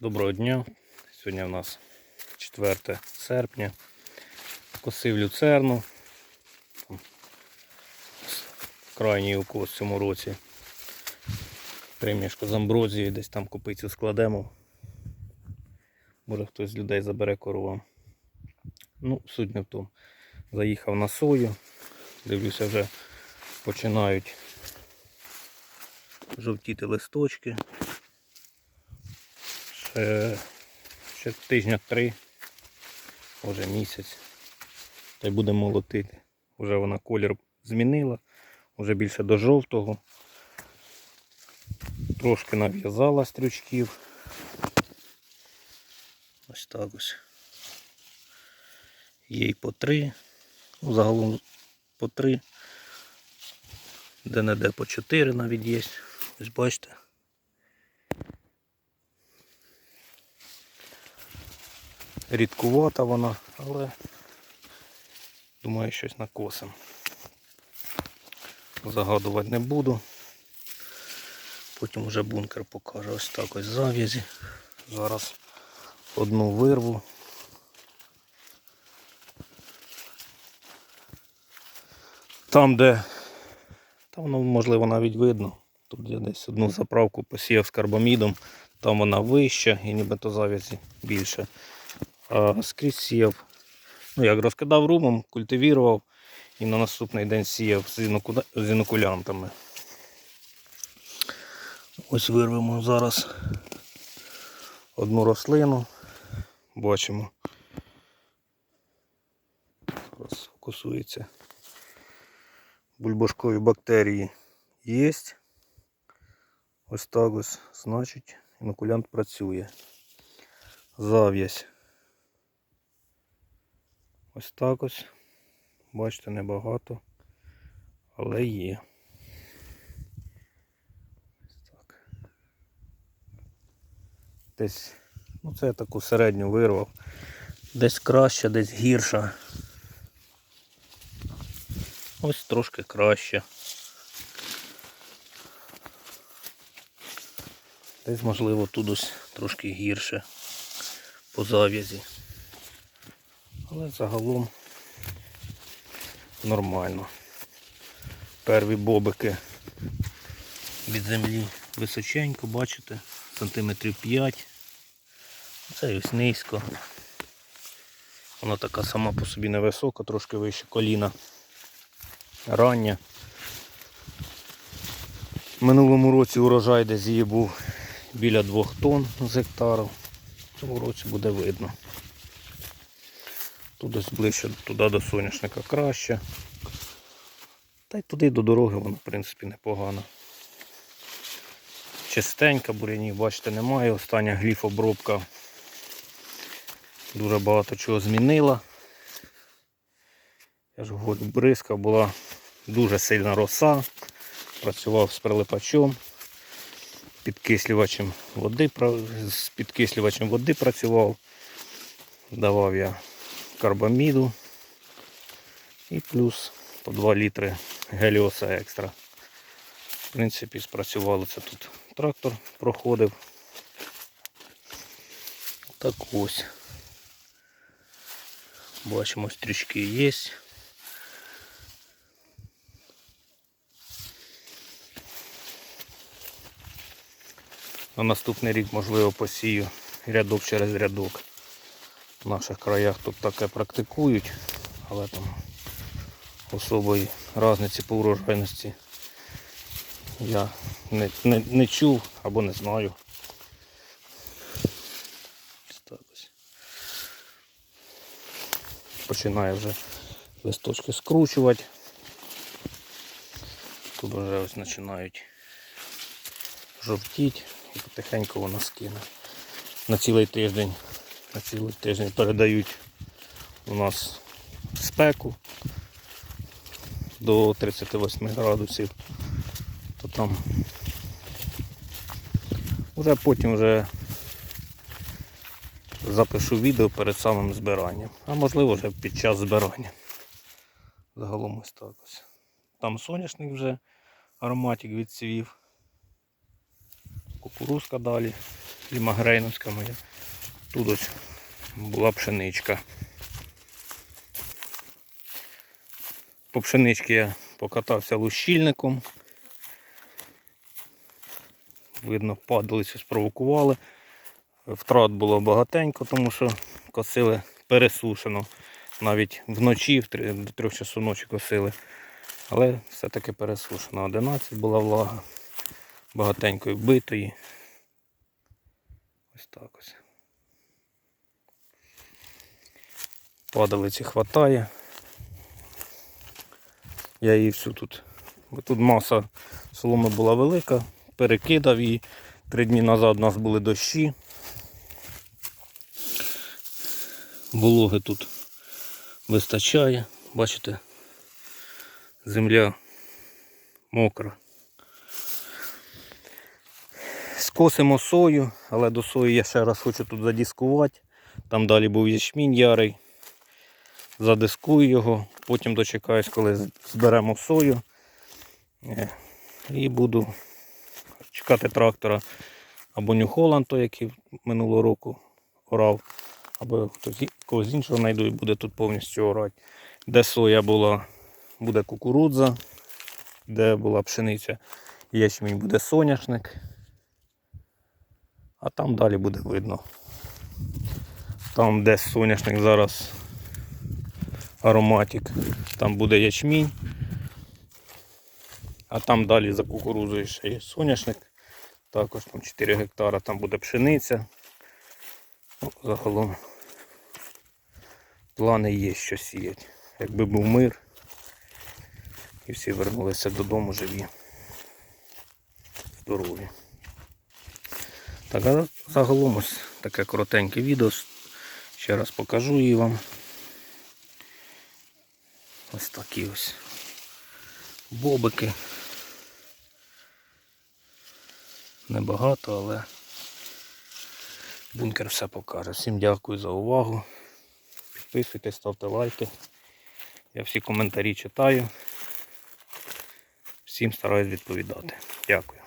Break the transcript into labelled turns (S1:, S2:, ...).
S1: Доброго дня. Сьогодні у нас 4 серпня. Косив люцерну. Крайній укос в цьому році. Примішку з амброзією, десь там копицю складемо. Може хтось з людей забере коровам. Ну, суть не в тому. Заїхав на сою. Дивлюся, вже починають жовтіти листочки. Ще, ще тижня три, може місяць. Та й буде молотити. Вже вона колір змінила, вже більше до жовтого. Трошки нав'язала стрючків. Ось так ось. Є й по три. Ну, загалом по три. Де-не-де по чотири навіть є. Ось бачите. Рідкувата вона, але думаю, щось накосим. Загадувати не буду. Потім вже бункер покаже ось так ось зав'язі. Зараз одну вирву. Там, де там воно можливо навіть видно. Тут я десь одну заправку посіяв з карбамідом, там вона вища і нібито зав'язі більше. Скрізь сіяв. Ну як розкидав румом, культивірував і на наступний день сіяв з інокулянтами. Ось вирвемо зараз одну рослину. Бачимо. Зараз фокусується. Бульбашкові бактерії є. Ось так ось, значить, інокулянт працює. Зав'язь. Ось так ось. Бачите, небагато, але є. Ось так. Десь, ну це я таку середню вирвав. Десь краще, десь гірше. Ось трошки краще. Десь, можливо, тут ось трошки гірше по зав'язі. Але загалом нормально. Перві бобики від землі височенько, бачите, сантиметрів 5. Це ось низько. Вона така сама по собі невисока, трошки вище коліна. Рання. Минулому році урожай десь її був біля 2 тонн з гектару. В цьому році буде видно. Тут десь ближче туди до соняшника краще. Та й туди до дороги воно, в принципі, непогано. Чистенька, бурянів, бачите, немає. Остання гліфобробка дуже багато чого змінила. Я ж говорю, бризка була дуже сильна роса. Працював з прилипачом, підкислювачем води, з підкислювачем води працював. Давав я карбаміду і плюс по 2 літри геліоса екстра. В принципі, спрацювало це тут. Трактор проходив. Так ось. Бачимо, стрічки є. На наступний рік, можливо, посію рядок через рядок. В наших краях тут таке практикують, але там особої різниці по урожайності я не, не, не чув або не знаю. Починає вже листочки скручувати. Тут вже ось починають жовтіть і потихеньку воно скине. На цілий тиждень, на цілий тиждень передають у нас спеку до 38 градусів, то там вже потім вже запишу відео перед самим збиранням, а можливо вже під час збирання. Загалом ось так ось. Там соняшник вже ароматик відцвів. Кукурузка далі. лімагрейновська моя. Тут ось була пшеничка. По пшеничці я покатався лущильником. Видно, падалицю спровокували. Втрат було багатенько, тому що косили пересушено. Навіть вночі, до трьох часу ночі косили. Але все-таки пересушено. 11 була влага. Багатенько вбитої. Ось так ось. Падалиці хватає. Я її всю тут. Тут маса соломи була велика, перекидав її. Три дні назад у нас були дощі. Вологи тут вистачає. Бачите, земля мокра. Скосимо сою, але до сої я ще раз хочу тут задіскувати. Там далі був ячмінь ярий. Задискую його, потім дочекаюсь, коли зберемо сою. Е, І буду чекати трактора або Holland, той, який минулого року орав, або хтось когось іншого знайду і буде тут повністю орати. Де соя була, буде кукурудза, де була пшениця, ячмінь буде соняшник. А там далі буде видно. Там, де соняшник зараз ароматик, там буде ячмінь. А там далі за кукурузою ще є соняшник. Також там 4 гектара, там буде пшениця. Ну, загалом плани є, що сіять. Якби був мир і всі вернулися додому живі, здорові. Так, а загалом ось таке коротеньке відео. Ще раз покажу її вам. Ось такі ось бобики. Небагато, але бункер все покаже. Всім дякую за увагу. Підписуйтесь, ставте лайки. Я всі коментарі читаю. Всім стараюсь відповідати. Дякую.